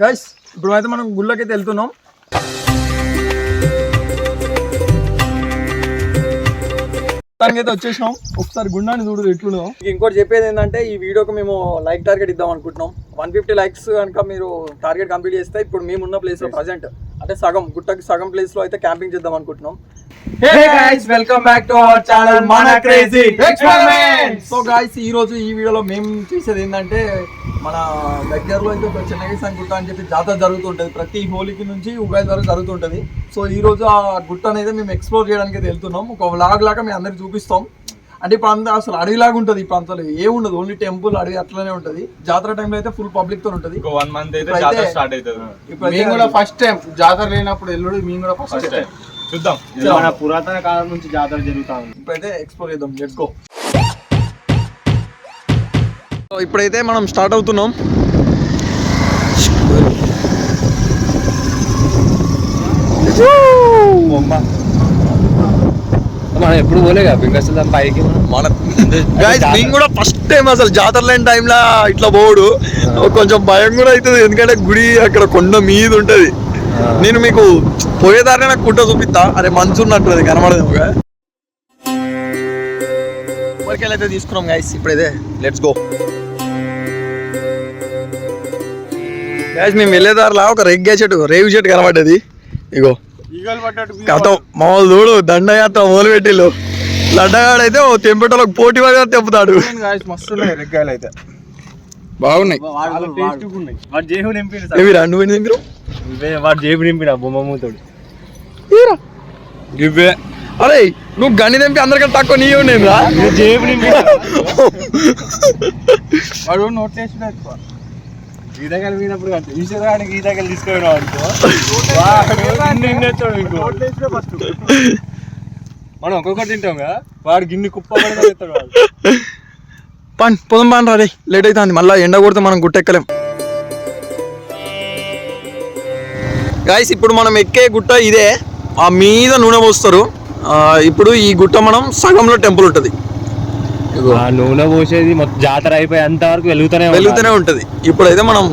Guys ఇప్పుడు అయితే మనం గుళ్ళకైతే వెళ్తున్నాం. అయితే వచ్చేసినాం. ఒకసారి గుండాన్ని చూడు ఎట్లున్నాం ఇంకోటి చెప్పేది ఏంటంటే ఈ వీడియోకి మేము లైక్ టార్గెట్ ఇద్దాం అనుకుంటున్నాం. వన్ ఫిఫ్టీ లైక్స్ కనుక మీరు టార్గెట్ కంప్లీట్ చేస్తే ఇప్పుడు మేమున్న ప్లేస్లో ప్రజెంట్ అంటే సగం గుట్టకి సగం ప్లేస్లో అయితే క్యాంపింగ్ చేద్దాం అనుకుంటున్నాం. Crazy Experiments. సో గాయస్ ఈ రోజు ఈ వీడియోలో మేము చేసేది ఏంటంటే మన దగ్గరలో అయితే ఒక చెన్నకేశ్వరం గుట్ట అని చెప్పి జాతర జరుగుతుంటది. ప్రతి హోలీకి నుంచి ఉగాది వరకు జరుగుతుంటది. సో ఈ రోజు ఆ గుట్ట అనేది మేము ఎక్స్ప్లోర్ చేయడానికి అయితే వెళ్తున్నాం. ఒక వ్లాగ్ లాగా మేము అందరికి చూపిస్తాం. అంటే ఇప్పుడు అంతా అసలు అడవిలాగా ఉంటుంది. ఈ ప్రాంతంలో ఏముండదు ఓన్లీ టెంపుల్ అడవి అట్లనే ఉంటుంది. జాతర టైంలో అయితే ఫుల్ పబ్లిక్తో ఉంటుంది. వన్ మంత్ అయితే జాతర స్టార్ట్ అవుతుంది. కూడా ఫస్ట్ టైం జాతర లేనప్పుడు ఎల్లుడు మేము కూడా ఫస్ట్ టైం చూద్దాం. మన పురాతన కాలం నుంచి జాతర జరుగుతా ఉంది. ఇప్పుడైతే ఎక్స్ప్లోర్ చేద్దాం. లెట్స్ గో ఇప్పుడైతే మనం స్టార్ట్ అవుతున్నాం. మనం ఎప్పుడు పోలేగా? పింగస్థలం పైకి. మన గైస్ నేను కూడా ఫస్ట్ టైం అసలు జాతర లేని టైంలో ఇట్లా పోడు కొంచెం భయం కూడా అవుతుంది. ఎందుకంటే గుడి అక్కడ కొండ మీద ఉంటది. నేను మీకు పోయేదారి నాకు కుట్ట చూపిస్తా. అరే మంచు ఉన్నట్టు అది కనబడదు అయితే తీసుకున్నాం గైస్ ఇప్పుడైతే లెట్స్ గో గైస్ మేము వెళ్ళేదారిలా ఒక రెగ్గా చెట్టు రేవు చెట్టు కనబడ్డది. ఇగో. కథం మామూలు చూడు దండయాత్ర మొదలు పెట్టిల్లు. లడ్డగాడైతే ఓ తెంపేటోళ్ళకి పోటీ పడిగా తెంపుతాడు. గాయస్ రెగ్గాయలు అయితే. బాగున్నాయి. వాడు జేబు నింపిన ఏమి రెండు పోయింది మీరు వాడు జేబు నింపిన బొమ్మ మూతోడు. ఇవే. అరే నువ్వు గని తెంపి అందరికంటే తక్కువ నీ ఉండేది రా. జేబు వాడు నోట్ వేసుడు పోయినప్పుడు అంటే ఈశ్వరానికి ఇంకో మనం ఒక్కొక్కటి తింటాం కదా వాడు గిన్ని కుప్ప వాడు. పని పొదం పాన్ రా రే లేట్ అవుతుంది మళ్ళీ ఎండ కొడితే మనం గుట్టెక్కలేం. గాయస్ ఇప్పుడు మనం ఎక్కే గుట్ట ఇదే. ఆ మీద నూనె పోస్తారు. ఆ, ఇప్పుడు ఈ గుట్ట మనం సగంలో టెంపుల్ ఉంటుంది. ఆ నూనె పోసేది మొత్తం జాతర అయిపోయి అంత వరకు వెలుగుతూనే. వెళ్తూనే ఉంటుంది. ఇప్పుడైతే మనం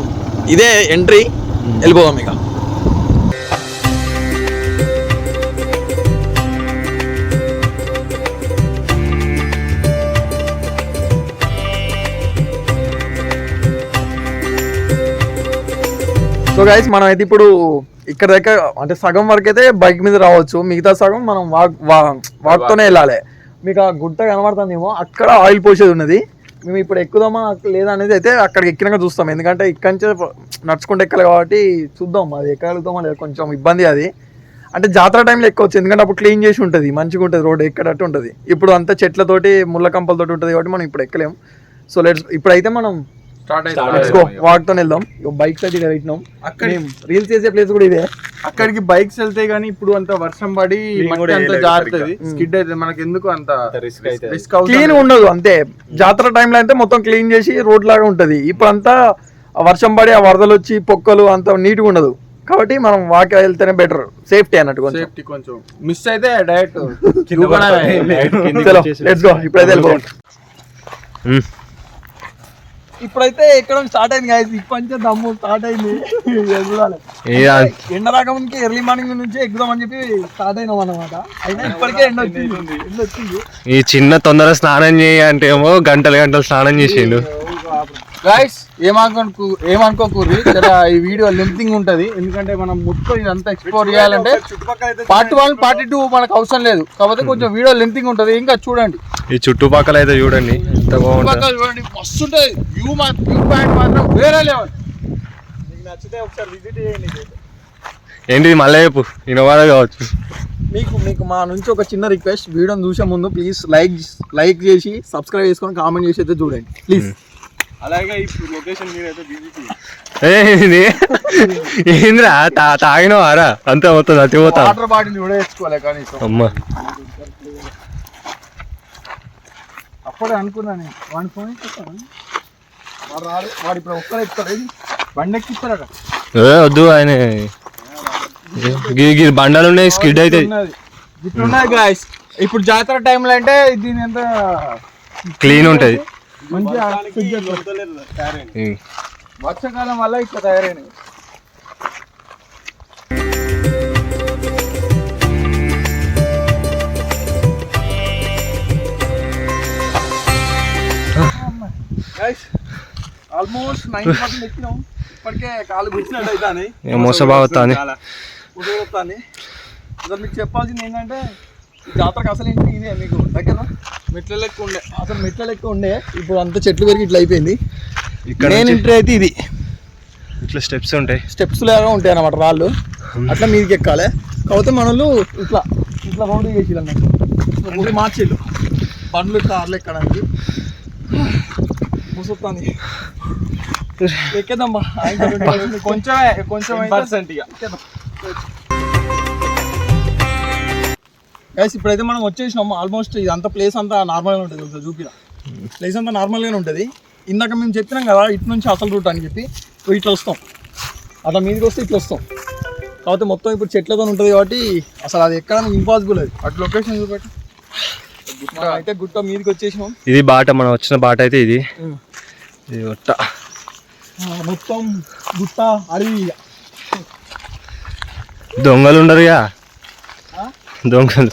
ఇదే ఎంట్రీ వెళ్ళిపోదాం ఇక. సో గైస్ మనం అయితే ఇప్పుడు ఇక్కడ దగ్గర అంటే సగం వరకు అయితే బైక్ మీద రావచ్చు. మిగతా సగం మనం వాక్ వాక్తోనే వెళ్ళాలి. మీకు ఆ గుట్ట కనబడుతుందేమో అక్కడ ఆయిల్ పోసేది ఉన్నది. మేము ఇప్పుడు ఎక్కుదామా లేదా అనేది అయితే అక్కడికి ఎక్కినాక చూస్తాం. ఎందుకంటే ఇక్కడి నుంచే నడుచుకుంటూ ఎక్కాలి కాబట్టి చూద్దాం. అది ఎక్కగలుగుతామా లేదా కొంచెం ఇబ్బంది అది. అంటే జాతర టైంలో ఎక్కవచ్చు ఎందుకంటే అప్పుడు క్లీన్ చేసి ఉంటుంది మంచిగా ఉంటుంది రోడ్ ఎక్కడట్టు ఉంటుంది. ఇప్పుడు అంతా చెట్లతోటి ముళ్ళ కంపలతోటి ఉంటుంది కాబట్టి మనం ఇప్పుడు ఎక్కలేం సో లెట్స్ ఇప్పుడైతే మనం వాక్తో వెళ్దాం. బైక్స్ అయితే పెట్టినాం. అక్కడి రీల్స్ చేసే ప్లేస్ కూడా ఇదే. అక్కడికి బైక్స్ వెళ్తాయి కానీ ఇప్పుడు అంత వర్షం పడి కూడా అంతా జారుతుంది. స్కిడ్ అయితే మనకి ఎందుకు అంత. రిస్క్ క్లీన్ ఉండదు అంతే. జాతర టైంలో అయితే మొత్తం క్లీన్ చేసి రోడ్ లాగా ఉంటది. ఇప్పుడు అంతా వర్షం పడి ఆ వరదలు వచ్చి పొక్కలు అంత నీట్గా ఉండదు. కాబట్టి మనం వాకి వెళ్తేనే బెటర్ సేఫ్టీ అన్నట్టు కొంచెం. సేఫ్టీ కొంచెం. మిస్ అయితే డైరెక్ట్ ఇప్పుడైతే వెళ్ళిపోదాం. ఉమ్. ఇప్పుడైతే ఎక్కడం స్టార్ట్ అయింది guys. ఇప్పటి నుంచే దమ్ము స్టార్ట్ అయింది. ఎండ రాకముందుకి ఎర్లీ మార్నింగ్ నుంచి ఎక్కుదామని చెప్పి స్టార్ట్ అయినాం అనమాట అయినా ఇప్పటికే ఎండ వచ్చింది. ఎండ వచ్చింది. ఈ చిన్న తొందర స్నానం చేయ అంటే ఏమో గంటలు గంటలు స్నానం చేసిండు. గాయస్ ఏమనుకోకు ఏమనుకోకూరి ఈ వీడియో లెంతింగ్ ఉంటది. ఎందుకంటే మనం మొత్తం ఇదంతా ఎక్స్ప్లోర్ చేయాలంటే పార్ట్ వన్ పార్ట్ టూ మనకు అవసరం లేదు. కాకపోతే కొంచెం వీడియో లెంతింగ్ ఉంటది. ఇంకా చూడండి. ఈ చుట్టుపక్కల అయితే చూడండి. ఎంత బాగుంటుంది. చుట్టుపక్కల చూడండి. మస్తు ఉంటది. వ్యూ మా వ్యూ పాయింట్ మాత్రం వేరే లెవెల్ ఏంటి మళ్ళీ చెప్పు. ఇనవాడ కావచ్చు. మీకు మీకు మా నుంచి ఒక చిన్న రిక్వెస్ట్ వీడియోని చూసే ముందు ప్లీజ్ లైక్ లైక్ చేసి సబ్స్క్రైబ్ చేసుకొని కామెంట్ చేసి అయితే చూడండి. ప్లీజ్ అలాగే ఇప్పుడు లొకేషన్ ఏంద్రా? తా తాగినవారా అంతా మొత్తం చచ్చిపోతా వాటర్ బాటిల్ కూడా తెచ్చుకోలే కనీసం. అమ్మ. అప్పుడే అనుకున్నా నేను. వాడి ఫోన్ ఇస్తాను వాడు రాడు. వాడు ఇప్పుడు ఒక్కడే ఎక్కుతాడు ఏది? బండి ఎక్కిస్తారట ఏ వద్దు ఆయన. బండలు ఉన్నాయి స్కిడ్ అయితే. గాయస్ ఇప్పుడు జాతర టైంలో అంటే దీని ఎంత? క్లీన్ ఉంటుంది. మంచిగా వర్షాకాలం వల్ల ఇట్లా తయారైనవి. ఆల్మోస్ట్ నైన్ పర్సెంట్ ఎక్కినాం ఇప్పటికే కాలు గుచ్చినట్టు అవుతాయి మోసబాగుతాని మీకు చెప్పాల్సింది ఏంటంటే జాతరకు అసలు ఏంటి ఇదే మీకు? దగ్గర మెట్ల లెక్క ఉండే. అసలు మెట్ల లెక్క ఉండే. ఇప్పుడు అంత చెట్లు పెరిగి ఇట్లా అయిపోయింది. ఇక్కడ మెయిన్ నుంచి ఎంట్రీ అయితే ఇది. ఇట్లా స్టెప్స్ ఉంటాయి. స్టెప్స్ లాగా ఉంటాయి అన్నమాట రాళ్ళు. అట్లా మీదకి ఎక్కాలి. కాకపోతే మనలు ఇట్లా ఇట్లా రౌండ్ చేసి అన్నట్టు. ముందు మార్చిళ్ళు. బండ్లు కార్లు ఎక్కడానికి. ముసుతాన్ని ఎక్కేద్దాం కొంచెం కొంచెం పర్సెంట్ ఇక. గైస్ ఇప్పుడైతే మనం వచ్చేసినాం ఆల్మోస్ట్ ఇదంతా ప్లేస్ అంతా నార్మల్గా ఉంటుంది కొంచెం చూపిరా? ప్లేస్ అంతా నార్మల్గానే ఉంటుంది. ఇందాక మేము చెప్పినాం కదా ఇటు నుంచి అసలు రూట్ అని చెప్పి. ఇట్లా వస్తాం. అట్లా మీదకి వస్తే ఇట్లా వస్తాం. కాకపోతే మొత్తం ఇప్పుడు చెట్లతో ఉంటుంది కాబట్టి అసలు అది ఎక్కడ ఇంపాసిబుల్ అది. అటు లొకేషన్ చూపెట్టు. అయితే గుట్ట మీదకి వచ్చేసినాం. ఇది బాట మనం వచ్చిన బాట అయితే ఇది. ఇది ఒట్ట ఆ, మొత్తం గుట్ట అడవి. దొంగలు ఉండరుగా. దొంగలు.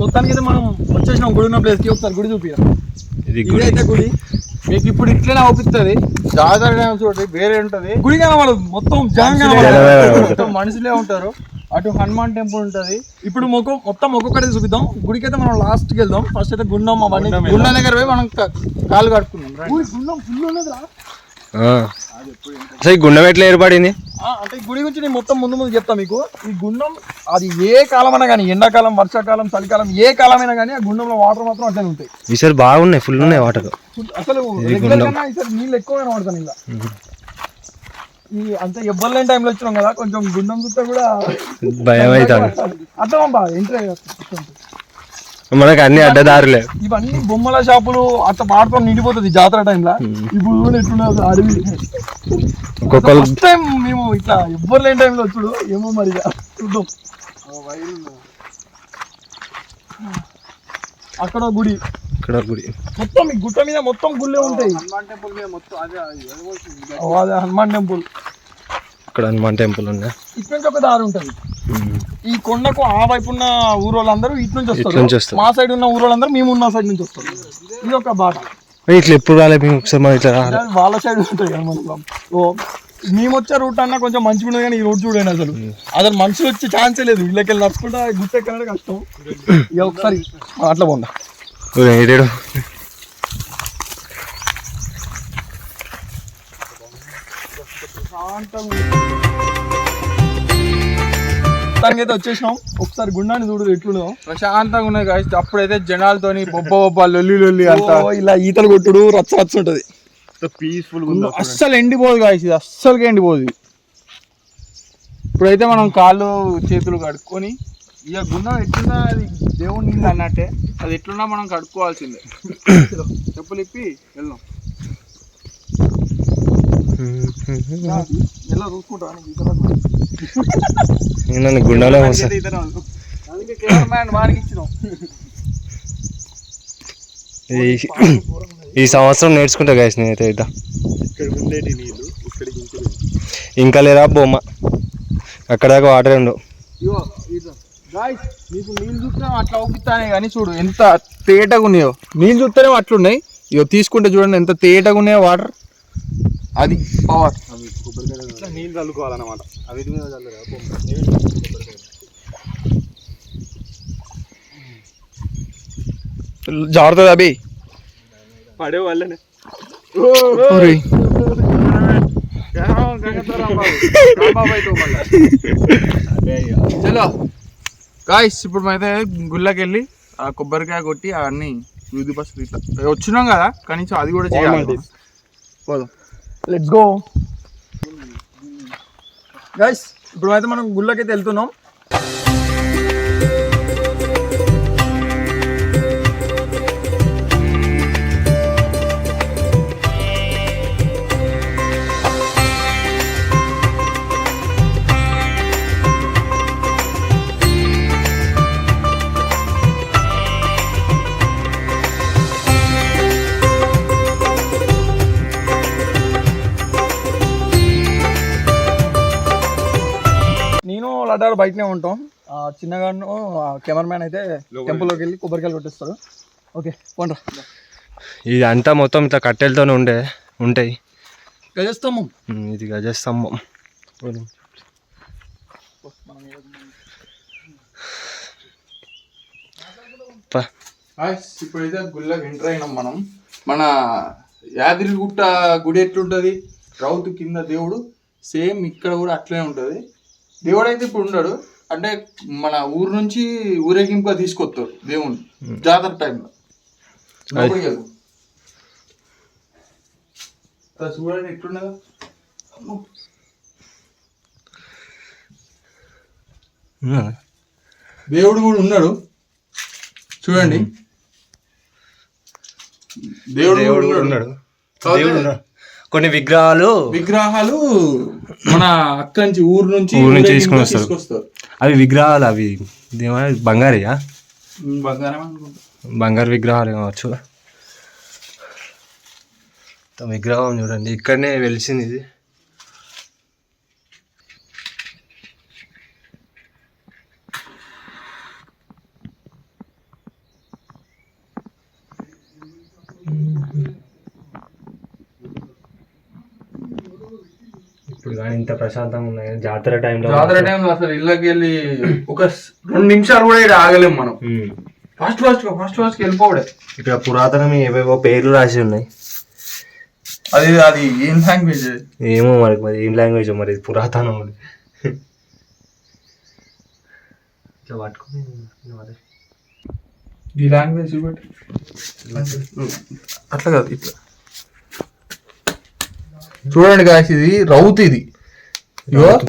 మొత్తానికి అయితే మనం వచ్చేసినాం. గుడి ఉన్న ప్లేస్కి ఒకసారి గుడి చూపిరా ఇది గుడి. అయితే గుడి. మీకు ఇప్పుడు ఇట్లనే అవుపిస్తుంది జాతర టైం చూడండి. వేరే ఉంటది. గుడి కనబడదు. మొత్తం. మొత్తం మనుషులే ఉంటారు. అటు హనుమాన్ టెంపుల్ ఉంటది. ఇప్పుడు మొక్క మొత్తం ఒక్కొక్కటి చూపిద్దాం. గుడికి అయితే మనం లాస్ట్కి వెళ్దాం. ఫస్ట్ అయితే గుండం అవన్నీ గుండ దగ్గర పోయి మనం కాలు కట్టుకున్నాం గుండం ఫుల్ ఈ గుండం ఎట్లా ఏర్పడింది? అంటే ఈ గుడి గురించి నేను మొత్తం ముందు ముందు చెప్తా మీకు. ఈ గుండం అది ఏ కాలం అయినా కానీ ఎండాకాలం వర్షాకాలం చలికాలం ఏ కాలమైనా కానీ ఆ గుండంలో వాటర్ మాత్రం అట్లనే ఉంటాయి. ఈసారి బాగున్నాయి ఫుల్ ఉన్నాయి వాటర్. అసలు రెగ్యులర్ కన్నా ఈసారి నీళ్ళు ఎక్కువ కనబడతాను ఇలా ఈ అంత లేని టైంలో వచ్చినాం కదా కొంచెం గుండం చూస్తే కూడా భయం అవుతాడు అర్థం బా ఎంట్రీ మనకు అన్ని అడ్డదారులే. ఇవన్నీ బొమ్మల షాపులు అట్లా వాడుతో నిండిపోతుంది జాతర టైంలో. ఇప్పుడు ఎట్లున్నది అడవి. ఒక్కొక్కరు ఫస్ట్ టైం మేము ఇట్లా ఎవ్వరు లేని టైంలో వచ్చుడు ఏమో మరి చూద్దాం. అక్కడ గుడి. ఇక్కడ గుడి. మొత్తం ఈ గుట్ట మీద మొత్తం గుళ్ళే ఉంటాయి. హనుమాన్ టెంపుల్ మీద మొత్తం అదే హనుమాన్ టెంపుల్. ఇక్కడ హనుమాన్ టెంపుల్ ఉన్నాయి ఇటు నుంచి ఒక దారి ఉంటుంది. ఈ కొండకు ఆ వైపు ఉన్న ఊరోళ్ళందరూ ఇటు నుంచి ఇటు నుంచి వస్తారు. వస్తారు. మా సైడ్ ఉన్న ఊరోళ్ళందరూ మేము ఉన్న సైడ్ నుంచి వస్తారు. ఇది ఒక బాట. ఇట్లా ఎప్పుడు రాలే మేము ఒకసారి మనం ఇట్లా రాలే. అది వాళ్ళ సైడ్ కదా మనకు ఓ మేము వచ్చే రూట్ అన్నా కొంచెం మంచిగా ఉండదు కానీ ఈ రూట్ చూడండి అసలు. అసలు మనుషులు వచ్చే ఛాన్సే లేదు. ఇళ్ళకి వెళ్ళి నడుచుకుంటా గుట్ట ఎక్కడనే కష్టం. ఇక ఒకసారి అట్లా ఏడేడు. దానికి అయితే వచ్చేసినాం. ఒకసారి గుండాన్ని చూడు ఎట్లుందో. ప్రశాంతంగా ఉన్నది guys. అప్పుడైతే జనాలతోని బొబ్బ బొబ్బ లొల్లి లొల్లి అంతా. ఓ, ఇలా ఈతలు కొట్టుడు రచ్చ రచ్చ ఉంటది. పీస్ఫుల్ అస్సలు ఎండిపోదు కాదు ఇది అస్సలుగా ఎండిపోదు. ఇప్పుడైతే మనం కాళ్ళు చేతులు కడుక్కొని ఇక గుండం ఎట్లున్నా అది దేవుడి నీళ్ళు అన్నట్టే. అది ఎట్లున్నా మనం కడుక్కోవాల్సిందే. చెప్పులు ఇప్పి వెళ్దాం. ఎలా నన్ను గుండాలో ఈ- సంవత్సరం నేర్చుకుంటా గాయస్ నేనైతే ఇద్దా. ఇంకా లేదా బొమ్మ? అక్కడ దాకా వాటర్ ఉండవు నీకు నీళ్ళు చూస్తే అట్లా అవుపిస్తానే కానీ చూడు ఎంత తేటగా ఉన్నాయో నీళ్ళు చూస్తేనే అట్లున్నాయి. ఇగో తీసుకుంటే చూడండి ఎంత తేటగా ఉన్నాయో వాటర్. అది పవర్ ఇట్లా నీళ్ళు చల్లుకోవాలన్నమాట. అవి మీద చల్లరా? జాగ్రత్త అభి పడే వాళ్ళనే. చలో. గాయస్ ఇప్పుడు అయితే గుళ్ళకి వెళ్ళి ఆ కొబ్బరికాయ కొట్టి అవన్నీ విధి పసుపు ఇట్లా. వచ్చినాం కదా? కనీసం అది కూడా చేయాలి పోదాం. లెట్స్ గో గైస్ ఇప్పుడు అయితే మనం గుళ్ళకైతే వెళ్తున్నాం. బయటనే ఉంటాం. చిన్నగాను కెమెరామ్యాన్ అయితే టెంపుల్లోకి వెళ్ళి కొబ్బరికాయలు కొట్టిస్తాడు ఓకే పోండ్రా. ఇది అంతా మొత్తం ఇట్లా కట్టెలతోనే ఉండే ఉంటాయి. గజస్తంభం. ఇది గజస్తంభం. ఇప్పుడైతే గుళ్ళకి ఎంటర్ అయినాం మనం. మన యాదగిరిగుట్ట గుడి ఎట్లుంటది? రౌతు కింద దేవుడు. సేమ్ ఇక్కడ కూడా అట్లనే ఉంటది. దేవుడు అయితే ఇప్పుడు ఉండడు. అంటే మన ఊరు నుంచి ఊరేగింపుగా తీసుకొస్తారు దేవుని జాతర టైంలో చూడండి ఎట్లున్నదో. దేవుడు కూడా ఉన్నాడు. చూడండి. దేవుడు దేవుడు కూడా కూడా ఉన్నాడు. కొన్ని విగ్రహాలు విగ్రహాలు మన అక్క నుంచి ఊరు నుంచి ఊరు నుంచి తీసుకొని వస్తారు. అవి విగ్రహాలు అవి బంగారియా? బంగారం అనుకుంటా. బంగారు విగ్రహాలు కావచ్చు. విగ్రహం చూడండి ఇక్కడనే వెలిసింది ఇది. ఇప్పుడు కానీ ఇంత ప్రశాంతంగా ఉన్నాయి. జాతర టైంలో జాతర టైంలో అసలు ఇళ్ళకి వెళ్ళి ఒక రెండు నిమిషాలు కూడా ఇక్కడ ఆగలేం మనం. ఉమ్. ఫాస్ట్ ఫాస్ట్ ఫాస్ట్ ఫాస్ట్ వెళ్ళిపోవడే ఇక్కడ పురాతనం ఏవేవో పేర్లు రాసి ఉన్నాయి. అది అది ఏం లాంగ్వేజ్ ఏమో మరి మరి ఏం లాంగ్వేజ్ మరి? పురాతనం అది. ఇట్లా పట్టుకుని. ఈ లాంగ్వేజ్ అట్లా కాదు ఇట్లా. చూడండి గాయస్ ఇది రౌత్ ఇది. ఇగో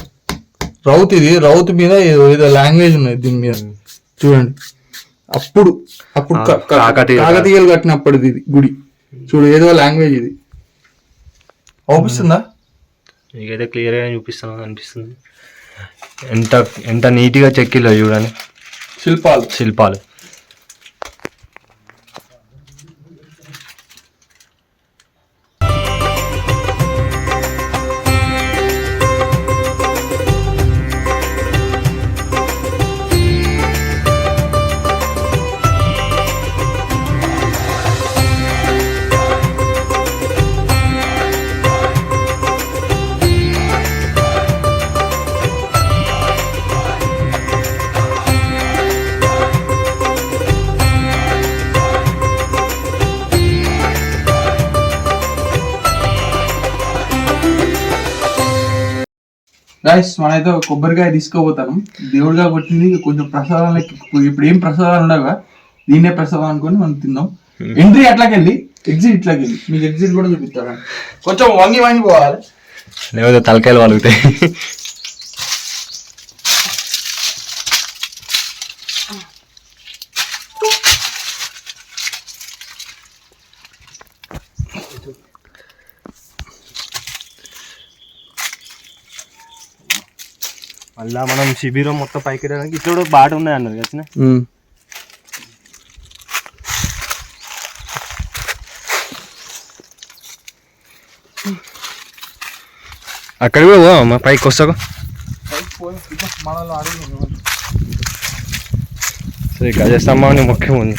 రౌత్. ఇది. రౌత్ మీద ఏదో ఏదో లాంగ్వేజ్ ఉన్నది దీని మీద. చూడండి. అప్పుడు అప్పుడు కాకతీయులు కట్టినప్పటిది ఇది గుడి. చూడు ఏదో లాంగ్వేజ్ ఇది. అవుపిస్తుందా? మీకైతే క్లియర్గా చూపిస్తాను అనిపిస్తుంది. ఎంత ఎంత నీట్గా చెక్కిలో చూడండి. శిల్పాలు. శిల్పాలు. గాయస్ మనైతే కొబ్బరికాయ తీసుకోపోతాను దేవుడిగా కొట్టింది కొంచెం ప్రసాదాలకి ఇప్పుడు ఏం ప్రసాదాలు ఉండవుగా దీన్నే ప్రసాదం అనుకొని మనం తిందాం. ఎంట్రీ అట్లాకి వెళ్ళి ఎగ్జిట్ ఇట్లాకి వెళ్ళి మీకు ఎగ్జిట్ కూడా చూపిస్తాను. కొంచెం వంగి వంగి పోవాలి. లేకపోతే తలకాయలు వలుగుతాయి. మళ్ళా మనం శిబిరం మొత్తం పైకి వెళ్ళడానికి ఇక్కడ కూడా బాట ఉన్నాయి అన్నారు కదా అక్కడికి పోదా అమ్మ? పైకి వస్తాక సరే గజస్తంభాన్ని ముఖ్యం ఉంది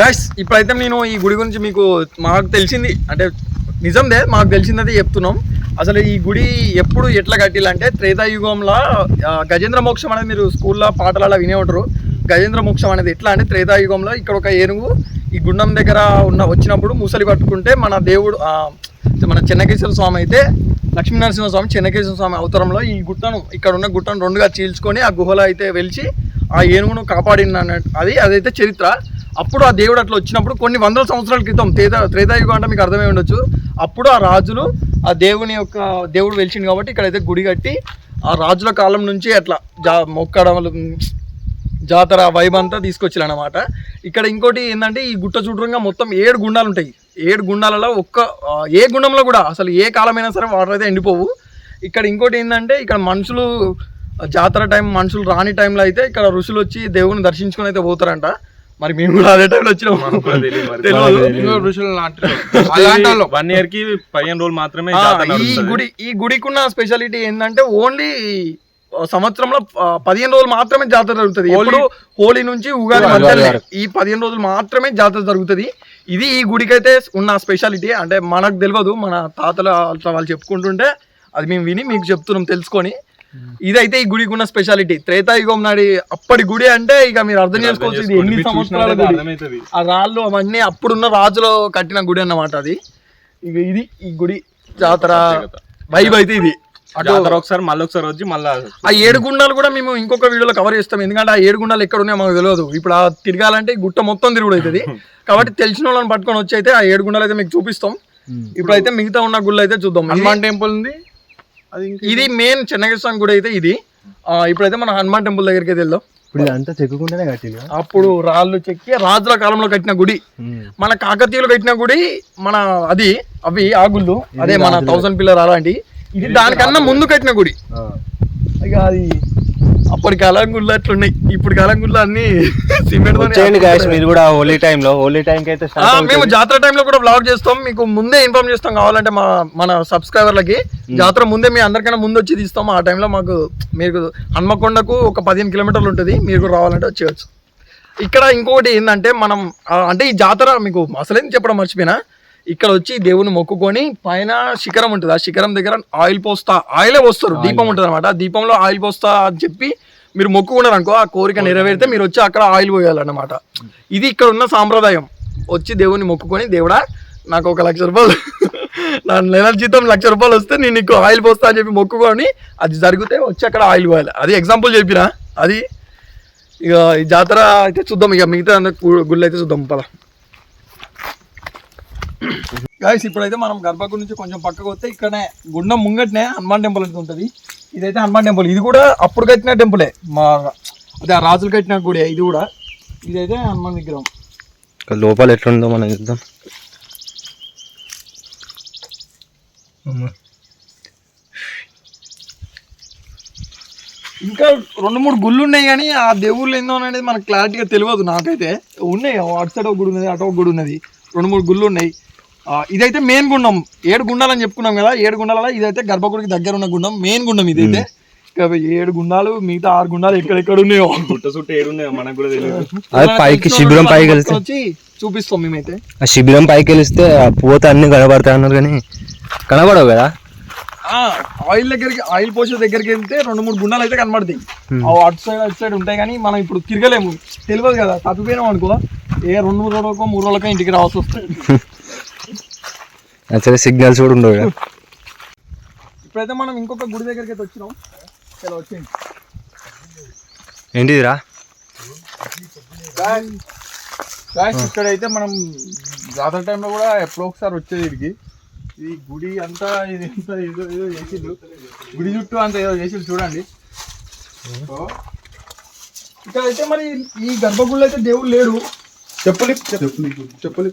గాయస్ ఇప్పుడైతే నేను ఈ గుడి గురించి మీకు మాకు తెలిసింది అంటే నిజందే మాకు తెలిసిందది చెప్తున్నాం. అసలు ఈ గుడి ఎప్పుడు ఎట్లా కట్టిలంటే త్రేతాయుగంలో గజేంద్ర మోక్షం అనేది మీరు స్కూల్లో పాటలలో వినే ఉంటారు. గజేంద్ర మోక్షం అనేది ఎట్లా అంటే త్రేతాయుగంలో ఇక్కడ ఒక ఏనుగు ఈ గుండం దగ్గర ఉన్న వచ్చినప్పుడు ముసలి పట్టుకుంటే మన దేవుడు మన చెన్నకేశ్వర స్వామి అయితే లక్ష్మీనరసింహ స్వామి చెన్నకేశ్వర స్వామి అవతారంలో ఈ గుట్టను ఇక్కడ ఉన్న గుట్టను రెండుగా చీల్చుకొని ఆ గుహలో అయితే వెలిచి ఆ ఏనుగును కాపాడిన అది అదైతే చరిత్ర. అప్పుడు ఆ దేవుడు అట్లా వచ్చినప్పుడు కొన్ని వందల సంవత్సరాల క్రితం త్రేత త్రేతాయుగం అంటే మీకు అర్థమై ఉండొచ్చు. అప్పుడు ఆ రాజులు ఆ దేవుని యొక్క దేవుడు వెలిచింది కాబట్టి ఇక్కడైతే గుడి కట్టి ఆ రాజుల కాలం నుంచి అట్లా జా మొక్కడం జాతర వైబ్ అంతా తీసుకొచ్చారు అనమాట ఇక్కడ ఇంకోటి ఏంటంటే ఈ గుట్ట చుట్టూరంగా మొత్తం ఏడు గుండాలు ఉంటాయి. ఏడు గుండాలలో ఒక్క ఏ గుండంలో కూడా అసలు ఏ కాలమైనా సరే వాటర్ అయితే ఎండిపోవు. ఇక్కడ ఇంకోటి ఏంటంటే ఇక్కడ మనుషులు జాతర టైం మనుషులు రాని టైంలో అయితే ఇక్కడ ఋషులు వచ్చి దేవుని దర్శించుకొని అయితే పోతారంట. మరి మేము కూడా అదే టైంలో వచ్చినాం. వన్ ఇయర్ కి పదిహేను రోజులు మాత్రమే ఈ. గుడి ఈ గుడికి ఉన్న స్పెషాలిటీ ఏంటంటే ఓన్లీ సంవత్సరంలో పదిహేను రోజులు మాత్రమే జాతర జరుగుతుంది. ఎప్పుడు హోలీ నుంచి ఉగాది మధ్యలో. ఈ పదిహేను రోజులు మాత్రమే జాతర జరుగుతుంది. ఇది ఈ గుడికి అయితే ఉన్న స్పెషాలిటీ అంటే మనకు తెలియదు మన తాతలు వాళ్ళు చెప్పుకుంటుంటే అది మేము విని మీకు చెప్తున్నాం తెలుసుకొని. ఇదైతే ఈ గుడికి ఉన్న స్పెషాలిటీ త్రేతాయుగం నాడి అప్పటి గుడి అంటే ఇక మీరు అర్థం చేసుకోవచ్చు ఇది ఎన్ని సంవత్సరాల గుడి. ఆ రాళ్ళు అవన్నీ అప్పుడున్న రాజులు కట్టిన గుడి అన్నమాట అది. ఇక ఇది ఈ గుడి జాతర వైబ్ అయితే ఇది. అటు ఒకసారి మళ్ళీ ఒకసారి వచ్చి మళ్ళా ఆ ఏడు గుండాలు కూడా మేము ఇంకొక వీడియోలో కవర్ చేస్తాం. ఎందుకంటే ఆ ఏడు గుండాలు ఎక్కడ ఉన్నాయో మాకు తెలియదు. ఇప్పుడు ఆ తిరగాలంటే గుట్ట మొత్తం తిరుగుడు అవుతుంది కాబట్టి తెలిసిన వాళ్ళని పట్టుకొని వచ్చి అయితే ఆ ఏడు గుండాలు అయితే మీకు చూపిస్తాం. ఇప్పుడైతే మిగతా ఉన్న గుళ్ళు అయితే చూద్దాం. హనుమాన్ టెంపుల్ ఉంది. ఇది మెయిన్ చెన్నకేశ్వర స్వామి గుడి అయితే ఇది. ఆ, ఇప్పుడైతే మన హనుమాన్ టెంపుల్ దగ్గరికి అయితే వెళ్దాం. ఇప్పుడు ఇదంతా చెక్కుకుంటేనే కట్టింది అప్పుడు రాళ్ళు చెక్కి రాజుల కాలంలో కట్టిన గుడి. మన కాకతీయులు కట్టిన గుడి మన అది అవి ఆ గుళ్ళు అదే మన థౌసండ్ పిల్లర్ అలాంటి ఇది దానికన్నా ముందు కట్టిన గుడి. ఇక అది అప్పటి కాలం గుళ్ళు అట్లున్నాయి. ఇప్పుడు కాలం గుళ్ళు అన్ని సిమెంట్ గాయస్ మీరు కూడా హోలీ టైమ్లో హోలీ టైం కి అయితే మేము జాతర టైంలో కూడా బ్లాగ్ చేస్తాం. మీకు ముందే ఇన్ఫార్మ్ చేస్తాం కావాలంటే మా మన సబ్స్క్రైబర్లకి జాతర ముందే మీ అందరికన్నా ముందు వచ్చి తీస్తాం. ఆ టైంలో మాకు మీకు హన్మకొండకు ఒక పదిహేను కిలోమీటర్లు ఉంటుంది. మీరు కూడా రావాలంటే వచ్చేయచ్చు. ఇక్కడ ఇంకొకటి ఏంటంటే మనం అంటే ఈ జాతర మీకు అసలేం చెప్పడం మర్చిపోయినా ఇక్కడ వచ్చి దేవుని మొక్కుకొని పైన శిఖరం ఉంటుంది. ఆ శిఖరం దగ్గర ఆయిల్ పోస్తా ఆయిలే పోస్తారు. దీపం ఉంటుంది అనమాట దీపంలో ఆయిల్ పోస్తా అని చెప్పి మీరు మొక్కుకున్నారు అనుకో ఆ కోరిక నెరవేరితే మీరు వచ్చి అక్కడ ఆయిల్ పోయాలన్నమాట. ఇది ఇక్కడ ఉన్న సాంప్రదాయం. వచ్చి దేవుని మొక్కుకొని దేవుడా నాకు ఒక లక్ష రూపాయలు నా నెల జీతం లక్ష రూపాయలు వస్తే నేను నీకు ఆయిల్ పోస్తా అని చెప్పి మొక్కుకొని అది జరిగితే వచ్చి అక్కడ ఆయిల్ పోయాలి. అది ఎగ్జాంపుల్ చెప్పిన? అది ఇక ఈ జాతర అయితే చూద్దాం. ఇక మిగతా గుళ్ళు అయితే చూద్దాం. పద. గాయస్ ఇప్పుడైతే మనం గర్భగుడి నుంచి కొంచెం పక్కకు వస్తే ఇక్కడనే గుండం ముంగట్నే హనుమాన్ టెంపుల్ అనేది ఉంటుంది. ఇదైతే హనుమాన్ టెంపుల్. ఇది కూడా అప్పుడు కట్టిన టెంపులే. మా అదే ఆ రాజులు కట్టిన గుడి ఇది కూడా. ఇదైతే హనుమాన్ విగ్రహం. లోపల ఎట్లుందో మనం చూద్దాం. ఇంకా రెండు మూడు గుళ్ళు ఉన్నాయి కానీ ఆ దేవుళ్ళు ఏందో అనేది మనకు క్లారిటీగా తెలియదు నాకైతే. ఉన్నాయి అటు సైడ్ ఒక గుడి ఉన్నది అటు ఒక గుడి ఉన్నది. రెండు మూడు గుళ్ళు ఉన్నాయి. ఇదైతే మెయిన్ గుండం. ఏడు గుండాలని చెప్పుకున్నాం కదా ఏడు గుండాల ఇదైతే గర్భగుడికి దగ్గర ఉన్న గుండం మెయిన్ గుండం ఇదైతే. ఏడు గుండాలు మిగతా ఆరు గుండాలు ఎక్కడెక్కడ ఉన్నాయో. గుట్ట చుట్టూ ఏడున్నాయో మనకు కూడా తెలియదు. అది పైకి శిబిరం పైకి వెళ్తే. వచ్చి చూపిస్తాం మేమైతే. ఆ శిబిరం పైకి వెళ్తే ఆ పోత అన్ని కనబడతాయి అన్నారు కానీ కనబడవు కదా. ఆ, ఆయిల్ దగ్గరికి ఆయిల్ పోసే దగ్గరికి వెళ్తే రెండు మూడు గుండాలు అయితే కనబడతాయి. ఆ అటు సైడ్ అటు సైడ్ ఉంటాయి కానీ మనం ఇప్పుడు తిరగలేము. తెలియదు కదా తప్పిపోయినాం అనుకో ఏ రెండు మూడు రోజులకో మూడు రోజులకో ఇంటికి రావాల్సి వస్తుంది. అసలు సిగ్నల్స్ కూడా ఉండవు కదా. ఇప్పుడైతే మనం ఇంకొక గుడి దగ్గరికి అయితే వచ్చినాం. చలో వచ్చింది ఏంటిదిరా? ఇక్కడైతే మనం జాతర టైంలో కూడా ఎప్పుడో ఒకసారి వచ్చేది ఇడికి ఈ గుడి అంతా ఇది అంతా ఏదో ఏదో చేసిండు గుడి చుట్టూ అంతా ఏదో చేసిండు చూడండి. ఇక్కడ అయితే మరి ఈ గర్భగుడిలో అయితే దేవుడు లేడు. చెప్పులు చెప్పులు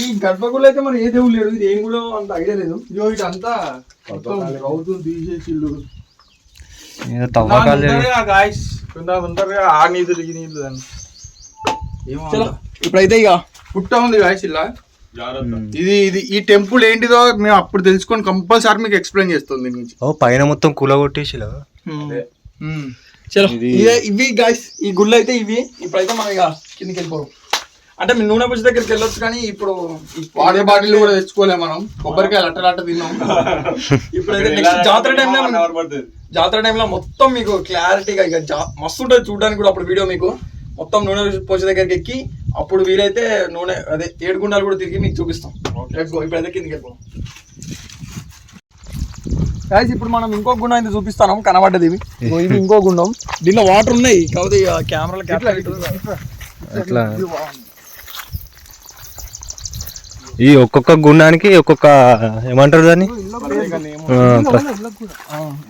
ఈ గర్భగుడిలో అయితే మరి ఏ దేవుడు లేడు? ఇది ఏం కూడా అంత ఐడియా లేదు. ఇదిగో ఇటంతా మొత్తం రౌతులు తీసేసిళ్ళు ఏదో తవ్వకాలు గాయస్ కింద ఉంటారు కదా, ఆ నీళ్ళు ఈ నీళ్ళు అని. ఏమో చలో ఇప్పుడైతే ఇక పుట్ట ఉంది గాయస్ ఇలా. ఇది ఇది ఈ టెంపుల్ ఏంటిదో మేము అప్పుడు తెలుసుకొని కంపల్సరీ మీకు ఎక్స్ప్లెయిన్ చేస్తుంది దీని గురించి. ఓ పైన మొత్తం కూల కొట్టేసి. చలో ఇదే ఇవి గాయస్ ఈ గుళ్ళు అయితే ఇవి. ఇప్పుడైతే మనం ఇక కిందకి వెళ్ళిపోదాం. అంటే మీ నూనె పుష్టి దగ్గరికి వెళ్ళొచ్చు కానీ ఇప్పుడు ఈ వాడే బాటిల్ కూడా తెచ్చుకోలే మనం. కొబ్బరికాయలు అట్ట అట్ట తిన్నాం. ఇప్పుడైతే నెక్స్ట్ జాతర టైంలో జాతర టైంలో మొత్తం మీకు క్లారిటీగా ఇక జా- మస్తు ఉంటుంది చూడడానికి కూడా అప్పుడు వీడియో మీకు. మొత్తం నూనె పోసే దగ్గరికి ఎక్కి అప్పుడు వీలైతే నూనె అదే ఏడు గుండాలు కూడా తిరిగి మీకు చూపిస్తాం. ఇప్పుడైతే కిందకి వెళ్ళిపోదాం. Guys, ఇప్పుడు మనం ఇంకో గుండం అయితే చూపిస్తాం కనబడ్డది ఇవి. ఇది ఇంకో గుండం. దీనిలో వాటర్ ఉన్నాయి. కాకపోతే కెమెరాలో అట్లా ఈ ఒక్కొక్క గుండానికి ఒక్కొక్క ఏమంటారు దాన్ని?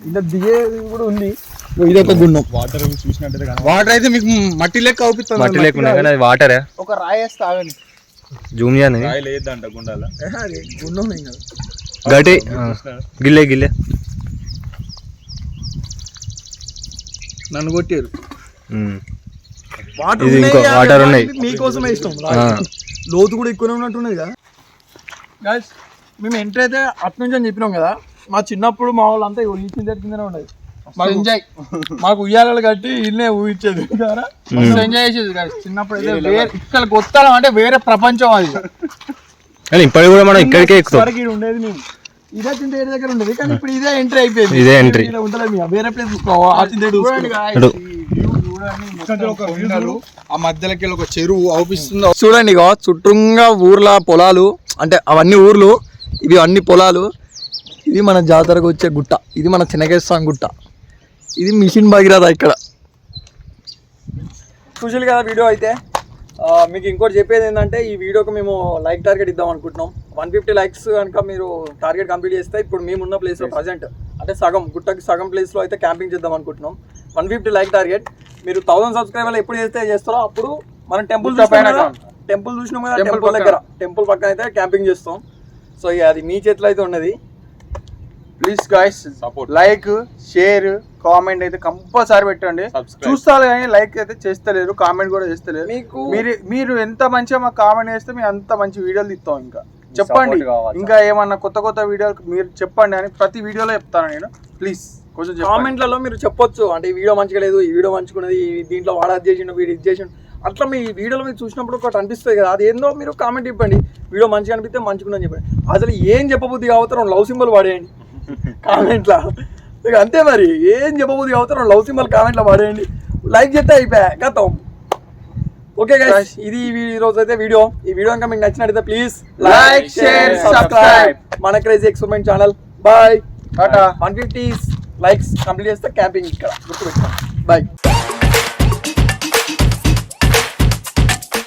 ఇలా దిగేది కూడా ఉంది. ఇగో ఇది ఒక గుండం వాటర్ చూసినట్టయితే కనబడదు. వాటర్ అయితే మీకు మట్టి లెక్క అవుపిస్తుంది మట్టి లేకుండా కానీ అది వాటరే ఒక రాయి వేస్తే ఆగండి. జూమ్ చేయని రాయి లేదంట గుండాల. గుండం ఆ, గిల్లే గిల్లే. నన్ను కొట్టారు వాటర్ ఇంకో ఉన్నాయి, వాటర్ ఉన్నాయి. మీకోసమే ఇష్టం లోతు కూడా ఎక్కువనే ఉన్నట్టున్నది కదా గాయస్ మేము ఎంటర్ అయితే అటు నుంచి అని చెప్పినాం కదా. మా చిన్నప్పుడు మా వాళ్ళంతా ఈ కింద కిందనే ఉండేది. మాకు ఎంజాయ్ మాకు ఉయ్యాలలు కట్టి ఇల్లే ఊహించేది కదా ఎంజాయ్ చేసేది guys. చిన్నప్పుడు అయితే వేరే ఇక్కడ కొత్తలం అంటే వేరే ప్రపంచం అది. కానీ ఇప్పటికి కూడా మనం ఇక్కడికే ఎక్కుతాం. ఉండేది మేము. ఇదే చింతేడు దగ్గర ఉండేది? కానీ ఇప్పుడు ఇదే ఎంట్రీ అయిపోయింది. ఇదే. ఈడ ఉండలేదు. వేరే ప్లేస్ చూసుకోవా ఆ చూడండి. ఆ మధ్యలోకి ఒక చెరువు అవుపిస్తుంది. చూడండి ఇగో చుట్టూగా ఊర్ల పొలాలు అంటే అవన్నీ ఊర్లు ఇవి అన్ని పొలాలు. ఇది మన జాతరకు వచ్చే గుట్ట ఇది మన చిన్నకేశ్వరం గుట్ట. ఇది మిషన్ భగీరథ ఇక్కడ. చూసారు కదా వీడియో అయితే? మీకు ఇంకోటి చెప్పేది ఏంటంటే ఈ వీడియోకి మేము లైక్ టార్గెట్ ఇద్దాం అనుకుంటున్నాం. వన్ ఫిఫ్టీ లైక్స్ కనుక మీరు టార్గెట్ కంప్లీట్ చేస్తే ఇప్పుడు మేమున్న ప్లేస్లో ప్రజెంట్ అంటే సగం గుట్టకి సగం ప్లేస్లో అయితే క్యాంపింగ్ చేద్దాం అనుకుంటున్నాం. One fifty like target. మీరు థౌసండ్ సబ్స్క్రైబర్లు ఎప్పుడు చేస్తే చేస్తారో అప్పుడు మనం టెంపుల్ టెంపుల్ చూసినాం కదా టెంపుల్. దగ్గర. టెంపుల్ పక్కన అయితే క్యాంపింగ్ చేస్తాం. సో అది మీ చేతిలో అయితే ఉన్నది. Please guys like share comment అయితే కంపల్సరీ పెట్టండి. చూస్తారు కానీ లైక్ అయితే చేస్తలేరు కామెంట్ కూడా చేస్తలేరు. మీకు మీరు మీరు ఎంత మంచిగా మాకు కామెంట్ చేస్తే మేము అంత మంచి వీడియోలు ఇస్తాం ఇంకా. చెప్పండి. ఇంకా ఏమన్నా కొత్త కొత్త వీడియోలు మీరు చెప్పండి అని ప్రతి వీడియోలో చెప్తాను నేను. ప్లీజ్ కొంచెం చెప్పండి. కామెంట్లలో మీరు చెప్పొచ్చు. అంటే ఈ వీడియో మంచిగా లేదు ఈ వీడియో మంచిగున్నది ఈ దీంట్లో వాడు అది చేసిండు వీడు ఇది చేసిండు. అట్లా మీ వీడియోలో మీరు చూసినప్పుడు ఒకటి అనిపిస్తుంది కదా అది ఏందో మీరు కామెంట్ ఇవ్వండి. వీడియో మంచిగా అనిపిస్తే మంచిగుందని చెప్పండి. అసలు ఏం చెప్పబుద్ధి కావతారు రెండు లవ్ సింబల్ వాడేయండి. కామెంట్లో. ఇక అంతే మరి. ఏం చెప్పబుద్ధి కావతారు రెండు లవ్ సింబల్ కామెంట్లో వాడేయండి లైక్ చేస్తే అయిపోయా. గతం ఓకే గైస్ ఇది ఈ రోజు అయితే వీడియో. ఈ వీడియో ఇంకా మీకు నచ్చినట్టయితే ప్లీజ్ Like, share, subscribe. మన crazy experiment channel bye tata one fifty likes complete చేస్తే క్యాంపింగ్ ఇక్కడ. గుర్తుపెట్టుకోండి. బాయ్